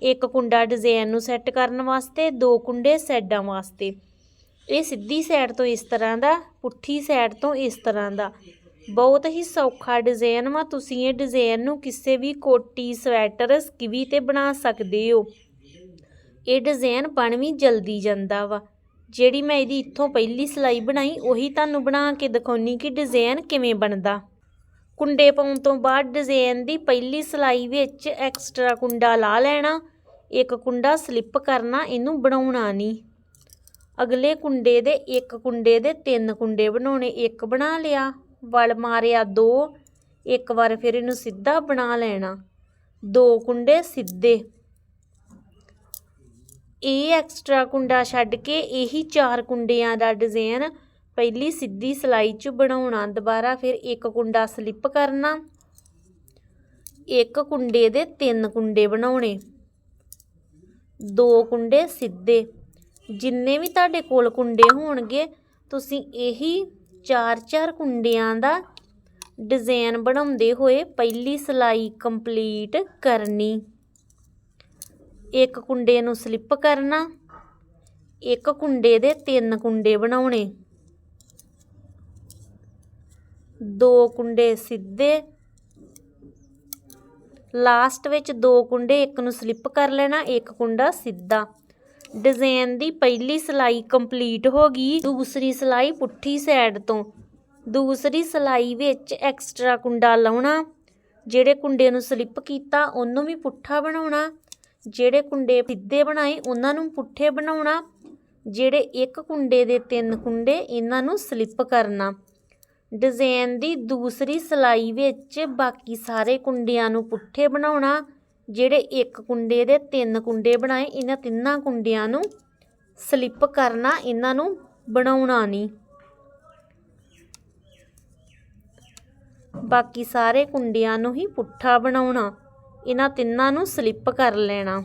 ਇੱਕ ਕੁੰਡਾ ਡਿਜ਼ਾਈਨ ਨੂੰ ਸੈੱਟ ਕਰਨ ਵਾਸਤੇ, ਦੋ ਕੁੰਡੇ ਸਾਈਡਾਂ ਵਾਸਤੇ। ਇਹ ਸਿੱਧੀ ਸਾਈਡ ਤੋਂ ਇਸ ਤਰ੍ਹਾਂ ਦਾ, ਪੁੱਠੀ ਸਾਈਡ ਤੋਂ ਇਸ ਤਰ੍ਹਾਂ ਦਾ। ਬਹੁਤ ਹੀ ਸੌਖਾ ਡਿਜ਼ਾਈਨ ਵਾ, ਤੁਸੀਂ ਇਹ ਡਿਜ਼ਾਈਨ ਨੂੰ ਕਿਸੇ ਵੀ ਕੋਟੀ, ਸਵੈਟਰ, ਸਕਿਵੀ ਤੇ ਬਣਾ ਸਕਦੇ ਹੋ। ਇਹ ਡਿਜ਼ਾਈਨ ਬਣ ਵੀ ਜਲਦੀ ਜਾਂਦਾ ਵਾ। ਜਿਹੜੀ ਮੈਂ ਇਹਦੀ ਇੱਥੋਂ ਪਹਿਲੀ ਸਲਾਈ ਬਣਾਈ, ਉਹੀ ਤੁਹਾਨੂੰ ਬਣਾ ਕੇ ਦਿਖਾਉਣੀ ਕਿ ਡਿਜ਼ਾਈਨ ਕਿਵੇਂ ਬਣਦਾ। ਕੁੰਡੇ ਪਾਉਣ ਤੋਂ ਬਾਅਦ ਡਿਜ਼ਾਈਨ ਦੀ ਪਹਿਲੀ ਸਲਾਈ ਵਿੱਚ ਐਕਸਟਰਾ ਕੁੰਡਾ ਲਾ ਲੈਣਾ, ਇੱਕ ਕੁੰਡਾ ਸਲਿੱਪ ਕਰਨਾ, ਇਹਨੂੰ ਬਣਾਉਣਾ ਨਹੀਂ। ਅਗਲੇ ਕੁੰਡੇ ਦੇ ਇੱਕ ਕੁੰਡੇ ਦੇ ਤਿੰਨ ਕੁੰਡੇ ਬਣਾਉਣੇ, ਇੱਕ ਬਣਾ ਲਿਆ, ਵਲ ਮਾਰਿਆ ਦੋ, ਇੱਕ ਵਾਰ ਫਿਰ ਇਹਨੂੰ ਸਿੱਧਾ ਬਣਾ ਲੈਣਾ। ਦੋ ਕੁੰਡੇ ਸਿੱਧੇ। ਇਹ ਐਕਸਟਰਾ ਕੁੰਡਾ ਛੱਡ ਕੇ ਇਹੀ ਚਾਰ ਕੁੰਡਿਆਂ ਦਾ ਡਿਜ਼ਾਈਨ ਪਹਿਲੀ ਸਿੱਧੀ ਸਲਾਈ 'ਚ ਬਣਾਉਣਾ, ਦੁਬਾਰਾ ਫਿਰ ਇੱਕ ਕੁੰਡਾ ਸਲਿੱਪ ਕਰਨਾ। ਇੱਕ ਕੁੰਡੇ ਦੇ ਤਿੰਨ ਕੁੰਡੇ ਬਣਾਉਣੇ। ਦੋ ਕੁੰਡੇ ਸਿੱਧੇ। ਜਿੰਨੇ ਵੀ ਤੁਹਾਡੇ ਕੋਲ ਕੁੰਡੇ ਹੋਣਗੇ, ਤੁਸੀਂ ਇਹੀ ਚਾਰ ਚਾਰ ਕੁੰਡਿਆਂ ਦਾ ਡਿਜ਼ਾਈਨ ਬਣਾਉਂਦੇ ਹੋਏ ਪਹਿਲੀ ਸਲਾਈ ਕੰਪਲੀਟ ਕਰਨੀ। ਇੱਕ ਕੁੰਡੇ ਨੂੰ ਸਲਿੱਪ ਕਰਨਾ। ਇੱਕ ਕੁੰਡੇ ਦੇ ਤਿੰਨ ਕੁੰਡੇ ਬਣਾਉਣੇ। ਦੋ ਕੁੰਡੇ ਸਿੱਧੇ। ਲਾਸਟ ਵਿੱਚ ਦੋ ਕੁੰਡੇ, ਇੱਕ ਨੂੰ ਸਲਿੱਪ ਕਰ ਲੈਣਾ, ਇੱਕ ਕੁੰਡਾ ਸਿੱਧਾ। ਡਿਜ਼ਾਈਨ ਦੀ ਪਹਿਲੀ ਸਲਾਈ ਕੰਪਲੀਟ ਹੋ ਗਈ, ਦੂਸਰੀ ਸਲਾਈ ਪੁੱਠੀ ਸਾਈਡ ਤੋਂ। ਦੂਸਰੀ ਸਲਾਈ ਵਿੱਚ ਐਕਸਟਰਾ ਕੁੰਡਾ ਲਾਉਣਾ, ਜਿਹੜੇ ਕੁੰਡੇ ਨੂੰ ਸਲਿੱਪ ਕੀਤਾ, ਉਹਨੂੰ ਵੀ ਪੁੱਠਾ ਬਣਾਉਣਾ। ਜਿਹੜੇ ਕੁੰਡੇ ਸਿੱਧੇ ਬਣਾਏ, ਉਹਨਾਂ ਨੂੰ ਪੁੱਠੇ ਬਣਾਉਣਾ। ਜਿਹੜੇ ਇੱਕ ਕੁੰਡੇ ਦੇ ਤਿੰਨ ਕੁੰਡੇ, ਇਹਨਾਂ ਨੂੰ ਸਲਿੱਪ ਕਰਨਾ। ਡਿਜ਼ਾਈਨ ਦੀ ਦੂਸਰੀ ਸਲਾਈ ਵਿੱਚ ਬਾਕੀ ਸਾਰੇ ਕੁੰਡਿਆਂ ਨੂੰ ਪੁੱਠੇ ਬਣਾਉਣਾ, ਜਿਹੜੇ ਇੱਕ ਕੁੰਡੇ ਦੇ ਤਿੰਨ ਕੁੰਡੇ ਬਣਾਏ, ਇਹਨਾਂ ਤਿੰਨਾਂ ਕੁੰਡਿਆਂ ਨੂੰ ਸਲਿੱਪ ਕਰਨਾ, ਇਹਨਾਂ ਨੂੰ ਬਣਾਉਣਾ ਨਹੀਂ। ਬਾਕੀ ਸਾਰੇ ਕੁੰਡਿਆਂ ਨੂੰ ਹੀ ਪੁੱਠਾ ਬਣਾਉਣਾ, ਇਹਨਾਂ ਤਿੰਨਾਂ ਨੂੰ ਸਲਿੱਪ ਕਰ ਲੈਣਾ।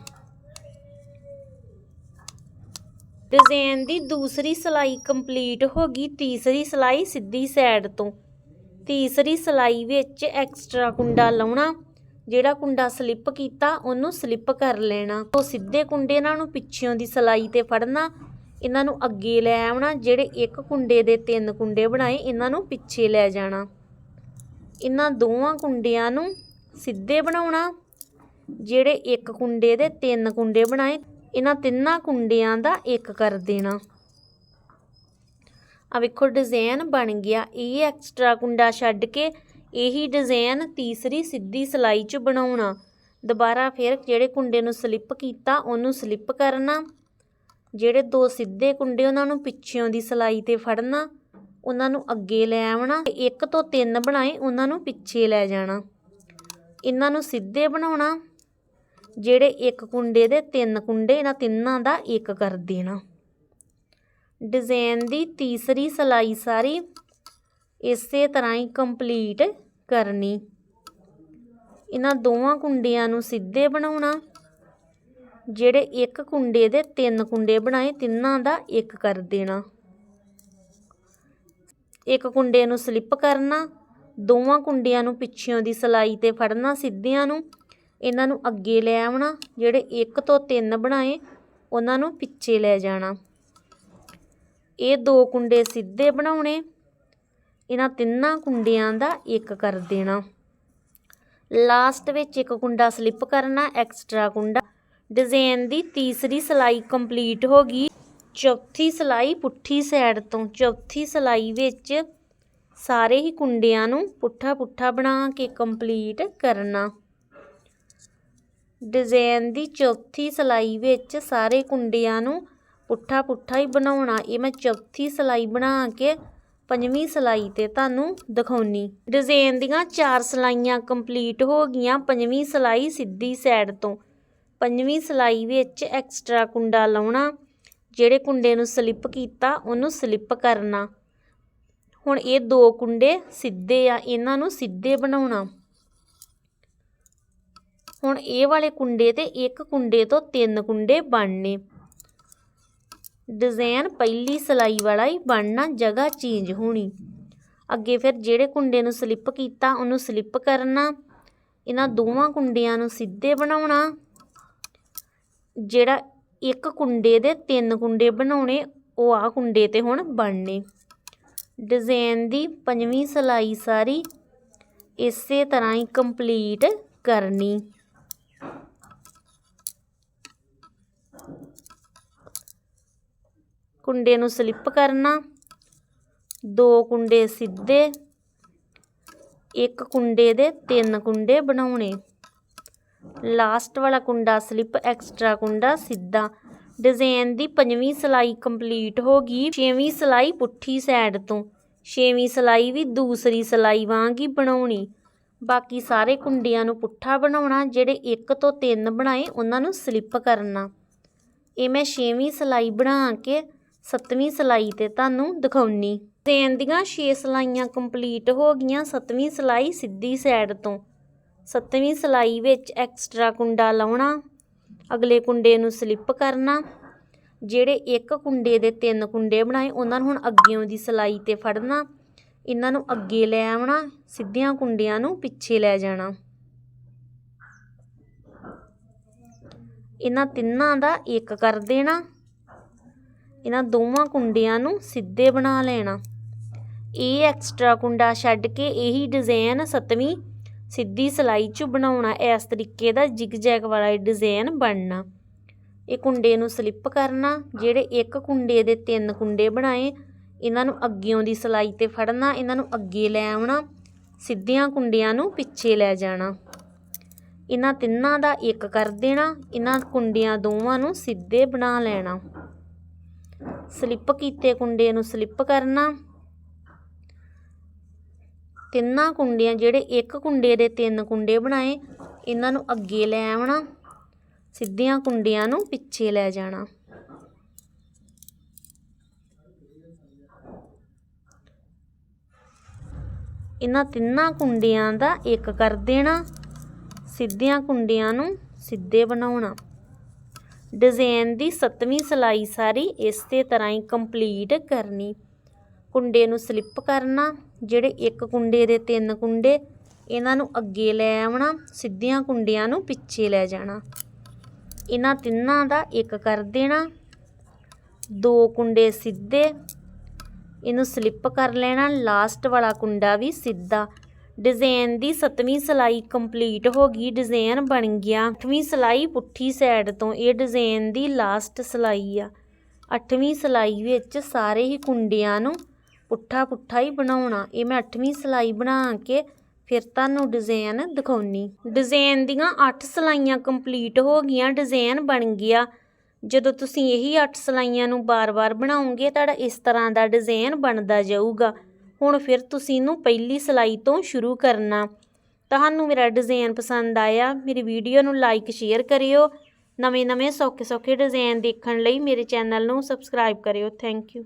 ਡਿਜ਼ਾਈਨ ਦੀ ਦੂਸਰੀ ਸਲਾਈ ਕੰਪਲੀਟ ਹੋ ਗਈ, ਤੀਸਰੀ ਸਲਾਈ ਸਿੱਧੀ ਸਾਈਡ ਤੋਂ। ਤੀਸਰੀ ਸਲਾਈ ਵਿੱਚ ਐਕਸਟਰਾ ਕੁੰਡਾ ਲਾਉਣਾ, ਜਿਹੜਾ ਕੁੰਡਾ ਸਲਿੱਪ ਕੀਤਾ, ਉਹਨੂੰ ਸਲਿੱਪ ਕਰ ਲੈਣਾ। ਉਹ ਸਿੱਧੇ ਕੁੰਡੇ ਇਹਨਾਂ ਨੂੰ ਪਿੱਛਿਓਂ ਦੀ ਸਲਾਈ ਤੇ ਫੜਨਾ, ਇਹਨਾਂ ਨੂੰ ਅੱਗੇ ਲੈ ਆਉਣਾ, ਜਿਹੜੇ ਇੱਕ ਕੁੰਡੇ ਦੇ ਤਿੰਨ ਕੁੰਡੇ ਬਣਾਏ, ਇਹਨਾਂ ਨੂੰ ਪਿੱਛੇ ਲੈ ਜਾਣਾ। ਇਹਨਾਂ ਦੋਵਾਂ ਕੁੰਡਿਆਂ ਨੂੰ ਸਿੱਧੇ ਬਣਾਉਣਾ, ਜਿਹੜੇ ਇੱਕ ਕੁੰਡੇ ਦੇ ਤਿੰਨ ਕੁੰਡੇ ਬਣਾਏ ਇਹਨਾਂ ਤਿੰਨਾਂ ਕੁੰਡਿਆਂ ਦਾ ਇੱਕ ਕਰ ਦੇਣਾ। ਆ ਵੇਖੋ ਡਿਜ਼ਾਈਨ ਬਣ ਗਿਆ। ਇਹ ਐਕਸਟਰਾ ਕੁੰਡਾ ਛੱਡ ਕੇ ਇਹੀ ਡਿਜ਼ਾਈਨ ਤੀਸਰੀ ਸਿੱਧੀ ਸਲਾਈ 'ਚ ਬਣਾਉਣਾ। ਦੁਬਾਰਾ ਫਿਰ ਜਿਹੜੇ ਕੁੰਡੇ ਨੂੰ ਸਲਿੱਪ ਕੀਤਾ, ਉਹਨੂੰ ਸਲਿੱਪ ਕਰਨਾ। ਜਿਹੜੇ ਦੋ ਸਿੱਧੇ ਕੁੰਡੇ ਉਹਨਾਂ ਨੂੰ ਪਿੱਛਿਓਂ ਦੀ ਸਲਾਈ ਤੇ ਫੜਨਾ, ਉਹਨਾਂ ਨੂੰ ਅੱਗੇ ਲੈ ਆਉਣਾ ਇੱਕ ਤੋਂ ਤਿੰਨ ਬਣਾਏ, ਉਹਨਾਂ ਨੂੰ ਪਿੱਛੇ ਲੈ ਜਾਣਾ। ਇਹਨਾਂ ਨੂੰ ਸਿੱਧੇ ਬਣਾਉਣਾ। ਜਿਹੜੇ ਇੱਕ ਕੁੰਡੇ ਦੇ ਤਿੰਨ ਕੁੰਡੇ, ਇਹਨਾਂ ਤਿੰਨਾਂ ਦਾ ਇੱਕ ਕਰ ਦੇਣਾ। ਡਿਜ਼ਾਈਨ ਦੀ ਤੀਸਰੀ ਸਲਾਈ ਸਾਰੀ ਇਸੇ ਤਰ੍ਹਾਂ ਹੀ ਕੰਪਲੀਟ ਕਰਨੀ। ਇਹਨਾਂ ਦੋਵਾਂ ਕੁੰਡਿਆਂ ਨੂੰ ਸਿੱਧੇ ਬਣਾਉਣਾ। ਜਿਹੜੇ ਇੱਕ ਕੁੰਡੇ ਦੇ ਤਿੰਨ ਕੁੰਡੇ ਬਣਾਏ, ਤਿੰਨਾਂ ਦਾ ਇੱਕ ਕਰ ਦੇਣਾ। ਇੱਕ ਕੁੰਡੇ ਨੂੰ ਸਲਿੱਪ ਕਰਨਾ, ਦੋਵਾਂ ਕੁੰਡਿਆਂ ਨੂੰ ਪਿੱਛਿਓਂ ਦੀ ਸਲਾਈ ਤੇ ਫੜਨਾ ਸਿੱਧਿਆਂ ਨੂੰ। ਇਹਨਾਂ ਨੂੰ ਅੱਗੇ ਲੈ ਆਉਣਾ ਜਿਹੜੇ ਇੱਕ ਤੋਂ ਤਿੰਨ ਬਣਾਏ, ਉਹਨਾਂ ਨੂੰ ਪਿੱਛੇ ਲੈ ਜਾਣਾ। ਇਹ ਦੋ ਕੁੰਡੇ ਸਿੱਧੇ ਬਣਾਉਣੇ, ਇਹਨਾਂ ਤਿੰਨਾਂ ਕੁੰਡਿਆਂ ਦਾ ਇੱਕ ਕਰ ਦੇਣਾ। ਲਾਸਟ ਵਿੱਚ ਇੱਕ ਕੁੰਡਾ ਸਲਿੱਪ ਕਰਨਾ, ਐਕਸਟਰਾ ਕੁੰਡਾ। ਡਿਜ਼ਾਈਨ ਦੀ ਤੀਸਰੀ ਸਲਾਈ ਕੰਪਲੀਟ ਹੋ ਗਈ। ਚੌਥੀ ਸਲਾਈ ਪੁੱਠੀ ਸਾਈਡ ਤੋਂ, ਚੌਥੀ ਸਲਾਈ ਵਿੱਚ ਸਾਰੇ ਹੀ ਕੁੰਡਿਆਂ ਨੂੰ ਪੁੱਠਾ ਪੁੱਠਾ ਬਣਾ ਕੇ ਕੰਪਲੀਟ ਕਰਨਾ। ਡਿਜ਼ਾਈਨ ਦੀ ਚੌਥੀ ਸਲਾਈ ਵਿੱਚ ਸਾਰੇ ਕੁੰਡਿਆਂ ਨੂੰ ਪੁੱਠਾ ਪੁੱਠਾ ਹੀ ਬਣਾਉਣਾ। ਇਹ ਮੈਂ ਚੌਥੀ ਸਲਾਈ ਬਣਾ ਕੇ ਪੰਜਵੀਂ ਸਲਾਈ ਤੇ ਤੁਹਾਨੂੰ ਦਿਖਾਉਣੀ। ਡਿਜ਼ਾਈਨ ਦੀਆਂ ਚਾਰ ਸਲਾਈਆਂ ਕੰਪਲੀਟ ਹੋ ਗਈਆਂ। ਪੰਜਵੀਂ ਸਲਾਈ ਸਿੱਧੀ ਸਾਈਡ ਤੋਂ। ਪੰਜਵੀਂ ਸਲਾਈ ਵਿੱਚ ਐਕਸਟਰਾ ਕੁੰਡਾ ਲਾਉਣਾ। ਜਿਹੜੇ ਕੁੰਡੇ ਨੂੰ ਸਲਿੱਪ ਕੀਤਾ, ਉਹਨੂੰ ਸਲਿੱਪ ਕਰਨਾ। ਹੁਣ ਇਹ ਦੋ ਕੁੰਡੇ ਸਿੱਧੇ ਆ। ਇਹਨਾਂ ਨੂੰ ਸਿੱਧੇ ਬਣਾਉਣਾ। ਹੁਣ ਇਹ ਵਾਲੇ ਕੁੰਡੇ ਤੇ ਇੱਕ ਕੁੰਡੇ ਤੋਂ ਤਿੰਨ ਕੁੰਡੇ ਬਣਨੇ। ਡਿਜ਼ਾਈਨ ਪਹਿਲੀ ਸਲਾਈ ਵਾਲਾ ਹੀ ਬਣਨਾ, ਜਗ੍ਹਾ ਚੇਂਜ ਹੋਣੀ। ਅੱਗੇ ਫਿਰ ਜਿਹੜੇ ਕੁੰਡੇ ਨੂੰ ਸਲਿੱਪ ਕੀਤਾ, ਉਹਨੂੰ ਸਲਿੱਪ ਕਰਨਾ। ਇਹਨਾਂ ਦੋਵਾਂ ਕੁੰਡਿਆਂ ਨੂੰ ਸਿੱਧੇ ਬਣਾਉਣਾ। ਜਿਹੜਾ ਇੱਕ ਕੁੰਡੇ ਦੇ ਤਿੰਨ ਕੁੰਡੇ ਬਣਾਉਣੇ, ਉਹ ਆ ਕੁੰਡੇ ਤੇ ਹੁਣ ਬਣਨੇ। ਡਿਜ਼ਾਈਨ ਦੀ ਪੰਜਵੀਂ ਸਲਾਈ ਸਾਰੀ ਇਸੇ ਤਰ੍ਹਾਂ ਹੀ ਕੰਪਲੀਟ ਕਰਨੀ। ਕੁੰਡੇ ਨੂੰ ਸਲਿੱਪ ਕਰਨਾ, ਦੋ ਕੁੰਡੇ ਸਿੱਧੇ, ਇੱਕ ਕੁੰਡੇ ਦੇ ਤਿੰਨ ਕੁੰਡੇ ਬਣਾਉਣੇ। ਲਾਸਟ ਵਾਲਾ ਕੁੰਡਾ ਸਲਿੱਪ, ਐਕਸਟਰਾ ਕੁੰਡਾ ਸਿੱਧਾ। ਡਿਜ਼ਾਈਨ ਦੀ ਪੰਜਵੀਂ ਸਲਾਈ ਕੰਪਲੀਟ ਹੋ ਗਈ, ਛੇਵੀਂ ਸਲਾਈ ਪੁੱਠੀ ਸਾਈਡ ਤੋਂ। ਛੇਵੀਂ ਸਲਾਈ ਵੀ ਦੂਸਰੀ ਸਲਾਈ ਵਾਂਗ ਹੀ ਬਣਾਉਣੀ। ਬਾਕੀ ਸਾਰੇ ਕੁੰਡਿਆਂ ਨੂੰ ਪੁੱਠਾ ਬਣਾਉਣਾ, ਜਿਹੜੇ ਇੱਕ ਤੋਂ ਤਿੰਨ ਬਣਾਏ, ਉਹਨਾਂ ਨੂੰ ਸਲਿੱਪ ਕਰਨਾ। ਇਹ ਮੈਂ ਛੇਵੀਂ ਸਲਾਈ ਬਣਾ ਕੇ ਸੱਤਵੀਂ ਸਲਾਈ ਤੇ ਤੁਹਾਨੂੰ ਦਿਖਾਉਣੀ। ਡਿਜ਼ਾਈਨ ਦੀਆਂ 6 ਸਲਾਈਆਂ ਕੰਪਲੀਟ ਹੋ ਗਈਆਂ ਸੱਤਵੀਂ ਸਲਾਈ ਸਿੱਧੀ ਸਾਈਡ ਤੋਂ। ਸੱਤਵੀਂ ਸਲਾਈ ਵਿੱਚ ਐਕਸਟਰਾ ਕੁੰਡਾ ਲਾਉਣਾ, ਅਗਲੇ ਕੁੰਡੇ ਨੂੰ ਸਲਿੱਪ ਕਰਨਾ, ਜਿਹੜੇ ਇੱਕ ਕੁੰਡੇ ਦੇ ਤਿੰਨ ਕੁੰਡੇ ਬਣਾਏ, ਉਹਨਾਂ ਨੂੰ ਹੁਣ ਅੱਗੇੋਂ ਦੀ ਸਲਾਈ ਤੇ ਫੜਨਾ, ਇਹਨਾਂ ਨੂੰ ਅੱਗੇ ਲੈ ਆਉਣਾ, ਸਿੱਧੀਆਂ ਕੁੰਡਿਆਂ ਨੂੰ ਪਿੱਛੇ ਲੈ ਜਾਣਾ। ਇਹਨਾਂ ਤਿੰਨਾਂ ਦਾ ਇੱਕ ਕਰ ਦੇਣਾ। ਇਹਨਾਂ ਦੋਵਾਂ ਕੁੰਡਿਆਂ ਨੂੰ ਸਿੱਧੇ ਬਣਾ ਲੈਣਾ। ਇਹ ਐਕਸਟਰਾ ਕੁੰਡਾ ਛੱਡ ਕੇ ਇਹੀ ਡਿਜ਼ਾਈਨ ਸੱਤਵੀਂ ਸਿੱਧੀ ਸਲਾਈ 'ਚ ਬਣਾਉਣਾ, ਇਸ ਤਰੀਕੇ ਦਾ ਜਿਗ ਜੈਗ ਵਾਲਾ ਡਿਜ਼ਾਈਨ ਬਣਨਾ। ਇਹ ਕੁੰਡੇ ਨੂੰ ਸਲਿੱਪ ਕਰਨਾ, ਜਿਹੜੇ ਇੱਕ ਕੁੰਡੇ ਦੇ ਤਿੰਨ ਕੁੰਡੇ ਬਣਾਏ, ਇਹਨਾਂ ਨੂੰ ਅੱਗਿਓਂ ਦੀ ਸਲਾਈ ਤੇ ਫੜਨਾ, ਇਹਨਾਂ ਨੂੰ ਅੱਗੇ ਲੈ ਆਉਣਾ, ਸਿੱਧੀਆਂ ਕੁੰਡਿਆਂ ਨੂੰ ਪਿੱਛੇ ਲੈ ਜਾਣਾ। ਇਹਨਾਂ ਤਿੰਨਾਂ ਦਾ ਇੱਕ ਕਰ ਦੇਣਾ, ਇਹਨਾਂ ਕੁੰਡਿਆਂ ਦੋਵਾਂ ਨੂੰ ਸਿੱਧੇ ਬਣਾ ਲੈਣਾ। ਸਲਿੱਪ ਕੀਤੇ ਕੁੰਡੇ ਨੂੰ ਸਲਿੱਪ ਕਰਨਾ। ਤਿੰਨਾਂ ਕੁੰਡਿਆਂ, ਜਿਹੜੇ ਇੱਕ ਕੁੰਡੇ ਦੇ ਤਿੰਨ ਕੁੰਡੇ ਬਣਾਏ, ਇਹਨਾਂ ਨੂੰ ਅੱਗੇ ਲੈ ਆਉਣਾ, ਸਿੱਧੀਆਂ ਕੁੰਡੀਆਂ ਨੂੰ ਪਿੱਛੇ ਲੈ ਜਾਣਾ। ਇਹਨਾਂ ਤਿੰਨਾਂ ਕੁੰਡੀਆਂ ਦਾ ਇੱਕ ਕਰ ਦੇਣਾ, ਸਿੱਧੀਆਂ ਕੁੰਡੀਆਂ ਨੂੰ ਸਿੱਧੇ ਬਣਾਉਣਾ। ਡਿਜ਼ਾਈਨ ਦੀ ਸੱਤਵੀਂ ਸਲਾਈ ਸਾਰੀ ਇਸੇ ਤਰ੍ਹਾਂ ਹੀ ਕੰਪਲੀਟ ਕਰਨੀ। ਕੁੰਡੇ ਨੂੰ ਸਲਿੱਪ ਕਰਨਾ, ਜਿਹੜੇ ਇੱਕ ਕੁੰਡੇ ਦੇ ਤਿੰਨ ਕੁੰਡੇ, ਇਹਨਾਂ ਨੂੰ ਅੱਗੇ ਲੈ ਆਉਣਾ, ਸਿੱਧੀਆਂ ਕੁੰਡਿਆਂ ਨੂੰ ਪਿੱਛੇ ਲੈ ਜਾਣਾ। ਇਹਨਾਂ ਤਿੰਨਾਂ ਦਾ ਇੱਕ ਕਰ ਦੇਣਾ। ਦੋ ਕੁੰਡੇ ਸਿੱਧੇ, ਇਹਨੂੰ ਸਲਿੱਪ ਕਰ ਲੈਣਾ। ਲਾਸਟ ਵਾਲਾ ਕੁੰਡਾ ਵੀ ਸਿੱਧਾ। ਡਿਜ਼ਾਈਨ ਦੀ ਸੱਤਵੀਂ ਸਲਾਈ ਕੰਪਲੀਟ ਹੋ ਗਈ ਡਿਜ਼ਾਈਨ ਬਣ ਗਿਆ। ਅੱਠਵੀਂ ਸਲਾਈ ਪੁੱਠੀ ਸਾਈਡ ਤੋਂ, ਇਹ ਡਿਜ਼ਾਈਨ ਦੀ ਲਾਸਟ ਸਲਾਈ ਆ। ਅੱਠਵੀਂ ਸਲਾਈ ਵਿੱਚ ਸਾਰੇ ਹੀ ਕੁੰਡਿਆਂ ਨੂੰ ਪੁੱਠਾ ਪੁੱਠਾ ਹੀ ਬਣਾਉਣਾ। ਇਹ ਮੈਂ ਅੱਠਵੀਂ ਸਲਾਈ ਬਣਾ ਕੇ ਫਿਰ ਤੁਹਾਨੂੰ ਡਿਜ਼ਾਈਨ ਦਿਖਾਉਣੀ। ਡਿਜ਼ਾਈਨ ਦੀਆਂ 8 ਸਲਾਈਆਂ ਕੰਪਲੀਟ ਹੋ ਗਈਆਂ ਡਿਜ਼ਾਈਨ ਬਣ ਗਿਆ। ਜਦੋਂ ਤੁਸੀਂ ਇਹੀ 8 ਸਲਾਈਆਂ ਨੂੰ ਬਾਰ-ਬਾਰ ਬਣਾਉਂਗੇ ਤੁਹਾਡਾ ਇਸ ਤਰ੍ਹਾਂ ਦਾ ਡਿਜ਼ਾਈਨ ਬਣਦਾ ਜਾਊਗਾ। ਹੁਣ ਫਿਰ ਤੁਸੀਂ ਇਹਨੂੰ ਪਹਿਲੀ ਸਿਲਾਈ ਤੋਂ ਸ਼ੁਰੂ ਕਰਨਾ। ਤੁਹਾਨੂੰ ਮੇਰਾ ਡਿਜ਼ਾਈਨ ਪਸੰਦ ਆਇਆ, ਮੇਰੀ ਵੀਡੀਓ ਨੂੰ ਲਾਈਕ ਸ਼ੇਅਰ ਕਰਿਓ। ਨਵੇਂ-ਨਵੇਂ ਸੌਖੇ-ਸੌਖੇ ਡਿਜ਼ਾਈਨ ਦੇਖਣ ਲਈ ਮੇਰੇ ਚੈਨਲ ਨੂੰ ਸਬਸਕ੍ਰਾਈਬ ਕਰਿਓ। Thank you